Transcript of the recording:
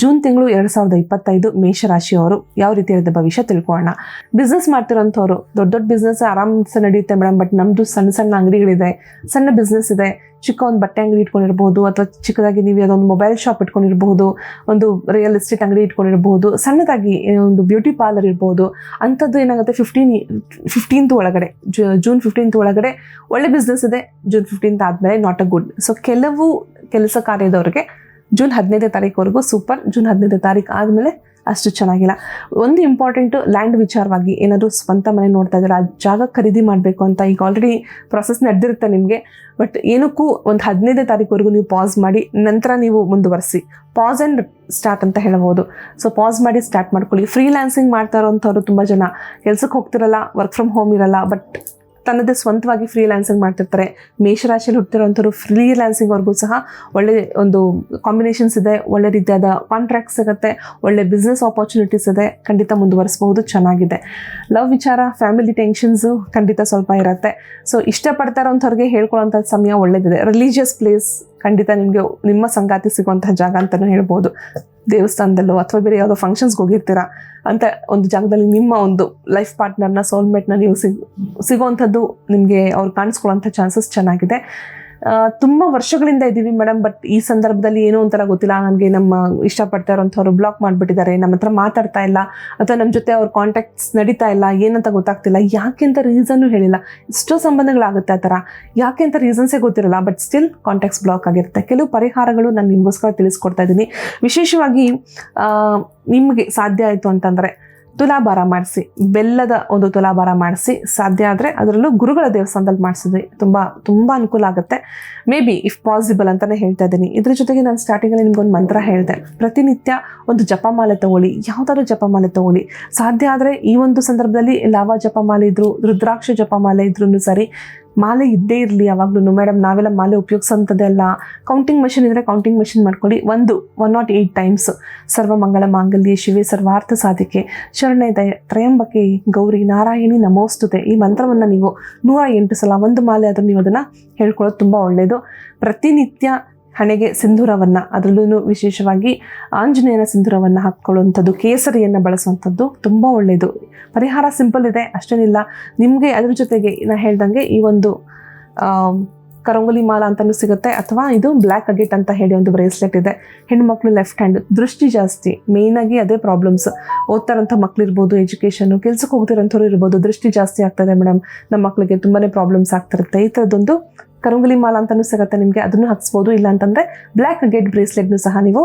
June ತಿಂಗಳು ಎರಡ್ ಸಾವಿರದ ಇಪ್ಪತ್ತೈದು ಮೇಷರಾಶಿಯವರು ಯಾವ ರೀತಿ ಇರುತ್ತೆ ಭವಿಷ್ಯ ತಿಳ್ಕೊಳ್ಳೋಣ. ಬಿಸ್ನೆಸ್ ಮಾಡ್ತಿರೋಂಥವ್ರು, ದೊಡ್ಡ ದೊಡ್ಡ ಬಿಸ್ನೆಸ್ ಆರಾಮ್ಸೆ ನಡೆಯುತ್ತೆ ಮೇಡಮ್ ಬಟ್ ನಮ್ದು ಸಣ್ಣ ಸಣ್ಣ ಅಂಗಡಿಗಳಿದೆ, ಸಣ್ಣ ಬಿಸ್ನೆಸ್ ಇದೆ, ಚಿಕ್ಕ ಒಂದು ಬಟ್ಟೆ ಅಂಗಡಿ ಇಟ್ಕೊಂಡಿರ್ಬೋದು, ಅಥವಾ ಚಿಕ್ಕದಾಗಿ ನೀವು ಯಾವುದೊಂದು ಮೊಬೈಲ್ ಶಾಪ್ ಇಟ್ಕೊಂಡಿರ್ಬೋದು, ಒಂದು ರಿಯಲ್ ಎಸ್ಟೇಟ್ ಅಂಗಡಿ ಇಟ್ಕೊಂಡಿರ್ಬೋದು, ಸಣ್ಣದಾಗಿ ಒಂದು ಬ್ಯೂಟಿ ಪಾರ್ಲರ್ ಇರ್ಬೋದು, ಅಂಥದ್ದು ಏನಾಗುತ್ತೆ ಫಿಫ್ಟೀನ್ ಫಿಫ್ಟೀನ್ತ್ ಒಳಗಡೆ ಜೂನ್ ಫಿಫ್ಟೀನ್ತ್ ಒಳಗಡೆ ಒಳ್ಳೆ ಬಿಸ್ನೆಸ್ ಇದೆ, ಜೂನ್ ಫಿಫ್ಟೀನ್ತ್ ಆದಮೇಲೆ ನಾಟ್ ಅ ಗುಡ್ ಸೊ ಕೆಲವು ಕೆಲಸ ಕಾರ್ಯದವ್ರಿಗೆ ಜೂನ್ ಹದಿನೈದನೇ ತಾರೀಕುವರೆಗೂ ಸೂಪರ್. ಜೂನ್ ಹದಿನೈದನೇ ತಾರೀಕು ಆದಮೇಲೆ ಅಷ್ಟು ಚೆನ್ನಾಗಿಲ್ಲ. ಒಂದು ಇಂಪಾರ್ಟೆಂಟು ಲ್ಯಾಂಡ್ ವಿಚಾರವಾಗಿ ಏನಾದರೂ ಸ್ವಂತ ಮನೆ ನೋಡ್ತಾ ಇದ್ದಾರೆ ಆ ಜಾಗ ಖರೀದಿ ಮಾಡಬೇಕು ಅಂತ ಈಗ ಆಲ್ರೆಡಿ ಪ್ರೊಸೆಸ್ ನಡೆದಿರುತ್ತೆ ನಿಮಗೆ. ಬಟ್ ಏನಕ್ಕೂ ಒಂದು ಹದಿನೈದನೇ ತಾರೀಕುವರೆಗೂ ನೀವು ಪಾಸ್ ಮಾಡಿ, ನಂತರ ನೀವು ಮುಂದುವರಿಸಿ. ಪಾಸ್ ಆ್ಯಂಡ್ ಸ್ಟಾರ್ಟ್ ಅಂತ ಹೇಳ್ಬೋದು ಸೊ ಪಾಸ್ ಮಾಡಿ ಸ್ಟಾರ್ಟ್ ಮಾಡ್ಕೊಳ್ಳಿ. ಫ್ರೀಲ್ಯಾನ್ಸಿಂಗ್ ಮಾಡ್ತಾ ಇರೋಂಥವ್ರು ತುಂಬ ಜನ. ಕೆಲಸಕ್ಕೆ ಹೋಗ್ತಿರಲ್ಲ ವರ್ಕ್ ಫ್ರಮ್ ಹೋಮ್ ಇರಲ್ಲ ಬಟ್ ತನ್ನದೇ ಸ್ವಂತವಾಗಿ ಫ್ರೀಲ್ಯಾನ್ಸಿಂಗ್ ಮಾಡ್ತಿರ್ತಾರೆ. ಮೇಷರಾಶಿಯಲ್ಲಿ ಹುಟ್ಟಿರೋಂಥವ್ರು ಫ್ರೀಲ್ಯಾನ್ಸಿಂಗ್ವರೆಗೂ ಸಹ ಒಳ್ಳೆ ಒಂದು ಕಾಂಬಿನೇಷನ್ಸ್ ಇದೆ. ಒಳ್ಳೆ ರೀತಿಯಾದ ಕಾಂಟ್ರಾಕ್ಟ್ ಸಿಗುತ್ತೆ. ಒಳ್ಳೆ ಬಿಸ್ನೆಸ್ ಆಪರ್ಚುನಿಟೀಸ್ ಇದೆ. ಖಂಡಿತ ಮುಂದುವರಿಸಬಹುದು. ಚೆನ್ನಾಗಿದೆ. ಲವ್ ವಿಚಾರ ಫ್ಯಾಮಿಲಿ ಟೆನ್ಷನ್ಸು ಖಂಡಿತ ಸ್ವಲ್ಪ ಇರುತ್ತೆ. ಸೊ ಇಷ್ಟಪಡ್ತಾ ಇರೋಂಥವ್ರಿಗೆ ಹೇಳ್ಕೊಳ್ಳೋಂಥ ಸಮಯ ಒಳ್ಳೇದಿದೆ. ರಿಲೀಜಿಯಸ್ ಪ್ಲೇಸ್ ಖಂಡಿತ ನಿಮಗೆ ನಿಮ್ಮ ಸಂಗಾತಿ ಸಿಗುವಂತಹ ಜಾಗ ಅಂತಲೂ ಹೇಳ್ಬೋದು. ದೇವಸ್ಥಾನದಲ್ಲೋ ಅಥವಾ ಬೇರೆ ಯಾವುದೋ ಫಂಕ್ಷನ್ಸ್ಗೆ ಹೋಗಿರ್ತೀರಾ ಅಂತ ಒಂದು ಜಾಗದಲ್ಲಿ ನಿಮ್ಮ ಒಂದು ಲೈಫ್ ಪಾರ್ಟ್ನರ್ನ ಸೋಲ್ಮೇಟ್ನ ನೀವು ಸಿಗ್, ಸಿಗೋವಂಥದ್ದು ನಿಮಗೆ ಅವ್ರು ಕಾಣಿಸ್ಕೊಳ್ಳೋಂಥ ಚಾನ್ಸಸ್ ಚೆನ್ನಾಗಿದೆ. ತುಂಬ ವರ್ಷಗಳಿಂದ ಇದ್ದೀವಿ ಮೇಡಮ್, ಬಟ್ ಈ ಸಂದರ್ಭದಲ್ಲಿ ಏನೋ ಒಂಥರ ಗೊತ್ತಿಲ್ಲ. ನನಗೆ ನಮ್ಮ ಇಷ್ಟಪಡ್ತಾ ಇರೋಂಥವ್ರು ಬ್ಲಾಕ್ ಮಾಡಿಬಿಟ್ಟಿದ್ದಾರೆ, ನಮ್ಮ ಹತ್ರ ಮಾತಾಡ್ತಾ ಇಲ್ಲ, ಅಥವಾ ನಮ್ಮ ಜೊತೆ ಅವ್ರ ಕಾಂಟ್ಯಾಕ್ಟ್ಸ್ ನಡೀತಾ ಇಲ್ಲ, ಏನಂತ ಗೊತ್ತಾಗ್ತಿಲ್ಲ. ಯಾಕೆ ಅಂತ ರೀಸನ್ನು ಹೇಳಿಲ್ಲ. ಎಷ್ಟೋ ಸಂಬಂಧಗಳಾಗುತ್ತೆ ಆ ಥರ. ಯಾಕೆ ಅಂತ ರೀಸನ್ಸೇ ಗೊತ್ತಿರಲ್ಲ ಬಟ್ ಸ್ಟಿಲ್ ಕಾಂಟ್ಯಾಕ್ಟ್ಸ್ ಬ್ಲಾಕ್ ಆಗಿರುತ್ತೆ. ಕೆಲವು ಪರಿಹಾರಗಳು ನಾನು ನಿಮಗೋಸ್ಕರ ತಿಳಿಸ್ಕೊಡ್ತಾ ಇದ್ದೀನಿ. ವಿಶೇಷವಾಗಿ ನಿಮಗೆ ಸಾಧ್ಯ ಆಯಿತು ಅಂತಂದರೆ ತುಲಾಭಾರ ಮಾಡಿಸಿ, ಬೆಲ್ಲದ ಒಂದು ತುಲಾಭಾರ ಮಾಡಿಸಿ, ಸಾಧ್ಯ ಆದರೆ ಅದರಲ್ಲೂ ಗುರುಗಳ ದೇವಸ್ಥಾನದಲ್ಲಿ ಮಾಡಿಸಿದ್ವಿ ತುಂಬ ತುಂಬ ಅನುಕೂಲ ಆಗುತ್ತೆ. ಮೇ ಬಿ ಇಫ್ ಪಾಸಿಬಲ್ ಅಂತಲೇ ಹೇಳ್ತಾ ಇದ್ದೀನಿ. ಇದ್ರ ಜೊತೆಗೆ ನಾನು ಸ್ಟಾರ್ಟಿಂಗಲ್ಲಿ ನಿಮ್ಗೊಂದು ಮಂತ್ರ ಹೇಳಿದೆ. ಪ್ರತಿನಿತ್ಯ ಒಂದು ಜಪಮಾಲೆ ತಗೊಳ್ಳಿ. ಯಾವುದಾದ್ರು ಜಪಮಾಲೆ ತಗೊಳ್ಳಿ. ಸಾಧ್ಯ ಆದರೆ ಈ ಒಂದು ಸಂದರ್ಭದಲ್ಲಿ ಲಾವ ಜಪಮಾಲೆ ಇದ್ರು, ರುದ್ರಾಕ್ಷ ಜಪಮಾಲೆ ಇದ್ರೂ ಸರಿ. ಮಾಲೆ ಇದ್ದೇ ಇರಲಿ ಯಾವಾಗ್ಲೂ ಮೇಡಮ್ ನಾವೆಲ್ಲ ಮಾಲೆ ಉಪಯೋಗಿಸೋಂಥದ್ದೆಲ್ಲ ಕೌಂಟಿಂಗ್ ಮಷಿನ್ ಇದ್ದರೆ ಕೌಂಟಿಂಗ್ ಮಷಿನ್ ಮಾಡ್ಕೊಳ್ಳಿ. ಒಂದು ಒನ್ ನಾಟ್ ಏಯ್ಟ್ ಟೈಮ್ಸ್ ಸರ್ವಮಂಗಳ ಮಾಂಗಲ್ಯ, ಶಿವೆ ಸರ್ವಾರ್ಥ ಸಾಧಿಕೆ. ಶರಣೆ ದಯ, ತ್ರಯಂಬಕೆ ಗೌರಿ ನಾರಾಯಣಿ ನಮೋಸ್ತುತೆ. ಈ ಮಂತ್ರವನ್ನು ನೀವು ನೂರ ಎಂಟು ಸಲ, ಒಂದು ಮಾಲೆ ಆದರೂ ನೀವು ಅದನ್ನು ಹೇಳ್ಕೊಳ್ಳೋದು ತುಂಬ ಒಳ್ಳೆಯದು ಪ್ರತಿನಿತ್ಯ ಹಣೆಗೆ ಸಿಂಧೂರವನ್ನು ಅದರಲ್ಲೂ ವಿಶೇಷವಾಗಿ ಆಂಜನೇಯನ ಸಿಂಧೂರವನ್ನು ಹಾಕ್ಕೊಳ್ಳುವಂಥದ್ದು, ಕೇಸರಿಯನ್ನು ಬಳಸುವಂಥದ್ದು ತುಂಬ ಒಳ್ಳೆಯದು. ಪರಿಹಾರ ಸಿಂಪಲ್ ಇದೆ, ಅಷ್ಟೇನಿಲ್ಲ. ನಿಮಗೆ ಅದ್ರ ಜೊತೆಗೆ ನಾನು ಹೇಳ್ದಂಗೆ ಈ ಒಂದು ಕರಂಗುಲಿ ಮಾಲ ಅಂತಲೂ ಸಿಗುತ್ತೆ, ಅಥವಾ ಇದು ಬ್ಲ್ಯಾಕ್ ಅಗೆಟ್ ಅಂತ ಹೇಳಿ ಒಂದು ಬ್ರೇಸ್ಲೆಟ್ ಇದೆ. ಹೆಣ್ಮಕ್ಳು ಲೆಫ್ಟ್ ಹ್ಯಾಂಡ್, ದೃಷ್ಟಿ ಜಾಸ್ತಿ ಮೇಯ್ನಾಗಿ ಅದೇ ಪ್ರಾಬ್ಲಮ್ಸ್ ಓದ್ತಾರಂಥ ಮಕ್ಳಿರ್ಬೋದು ಎಜುಕೇಷನು ಕೆಲಸಕ್ಕೆ ಹೋಗ್ತಿರೋಂಥವ್ರು ಇರ್ಬೋದು, ದೃಷ್ಟಿ ಜಾಸ್ತಿ ಆಗ್ತದೆ ಮೇಡಮ್ ನಮ್ಮ ಮಕ್ಕಳಿಗೆ ತುಂಬಾ ಪ್ರಾಬ್ಲಮ್ಸ್ ಆಗ್ತಿರುತ್ತೆ. ಈ ಥರದ್ದೊಂದು ಕರಂಗುಲಿ ಮಾಲ ಅಂತಲೂ ಸಿಗುತ್ತೆ ನಿಮಗೆ ಅದನ್ನು ಹಾಕ್ಸ್ಬೋದು. ಇಲ್ಲ ಅಂತಂದರೆ ಬ್ಲ್ಯಾಕ್ ಬ್ರೇಸ್ಲೆಟ್ ಬ್ರೇಸ್ಲೆಟ್ನು ಸಹ ನೀವು